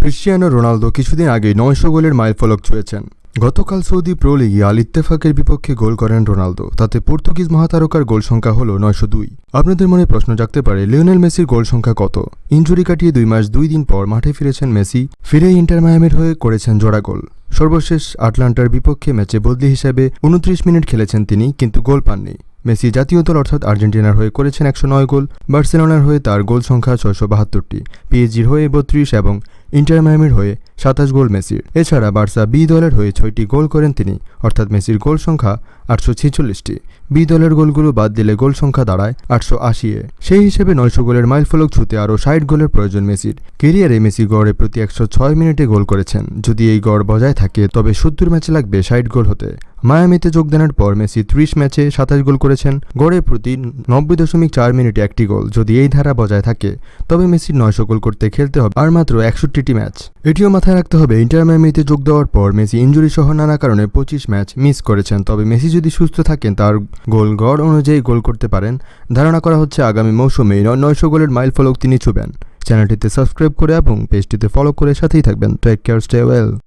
Cristiano Ronaldo কিছুদিন আগেই নয়শো গোলের মাইলফলক ছুঁয়েছেন। গতকাল সৌদি প্রো লিগে আল ইত্তেফাকের বিপক্ষে গোল করেন রোনালদো। তাতে পর্তুগিজ মহাতারকার গোল সংখ্যা হল নয়শো দুই। আপনাদের মনে প্রশ্ন জাগতে পারে, লিওনেল মেসির গোল সংখ্যা কত? ইঞ্জুরি কাটিয়ে দুই মাস, দুই দিন পর মাঠে ফিরেছেন মেসি ফিরেই ইন্টার মায়ামির হয়ে করেছেন জোড়া গোল। সর্বশেষ আটলান্টার বিপক্ষে ম্যাচে বদলি হিসেবে উনত্রিশ মিনিট খেলেছেন তিনি, কিন্তু গোল পাননি। মেসি জাতীয় দল অর্থাৎ আর্জেন্টিনার হয়ে করেছেন একশো নয় গোল, বার্সেলোনার হয়ে তার গোল সংখ্যা ছয়শো বাহাত্তরটি পিএইচজির হয়ে বত্রিশ এবং ইন্টার মায়ামির হয়ে সাতাশ গোল মেসির। এছাড়া বার্সা বি দলের হয়ে ছয়টি গোল করেন তিনি, অর্থাৎ মেসির গোল সংখ্যা আটশো ছেচল্লিশটি। বি দলের গোলগুলো বাদ দিলে গোল সংখ্যা দাঁড়ায় আটশো আশি এ সেই হিসেবে নয়শো গোলের মাইলফলক ছুতে আরও ষাট গোলের প্রয়োজন মেসির। কেরিয়ারে মেসি গড়ে প্রতি একশো ছয় মিনিটে গোল করেছেন। যদি এই গড় বজায় থাকে, তবে সত্তর ম্যাচে লাগবে ষাট গোল হতে। মায়ামিতে যোগদানের পর মেসি ত্রিশ ম্যাচে সাতাশ গোল করেছেন। গড়ে প্রতি নব্বই দশমিক চার মিনিটে একটি গোল। যদি এই ধারা বজায় থাকে, তবে মেসির নয়শো গোল করতে খেলতে হবে। আর মাত্র একষট্টিটি ম্যাচ। এটিও মাথায় রাখতে হবে, ইন্টার মায়ামিতে যোগ দেওয়ার পর মেসি ইঞ্জুরি সহ নানা কারণে পঁচিশ ম্যাচ মিস করেছেন। তবে মেসি যদি সুস্থ থাকেন, তার গোল গড় অনুযায়ী গোল করতে পারেন। ধারণা করা হচ্ছে, আগামী মৌসুমে নয়শো গোলের মাইল ফলক তিনি ছুবেন। চ্যানেলটিতে সাবস্ক্রাইব করে এবং পেজটিতে ফলো করে সাথেই থাকবেন। Take care, stay well.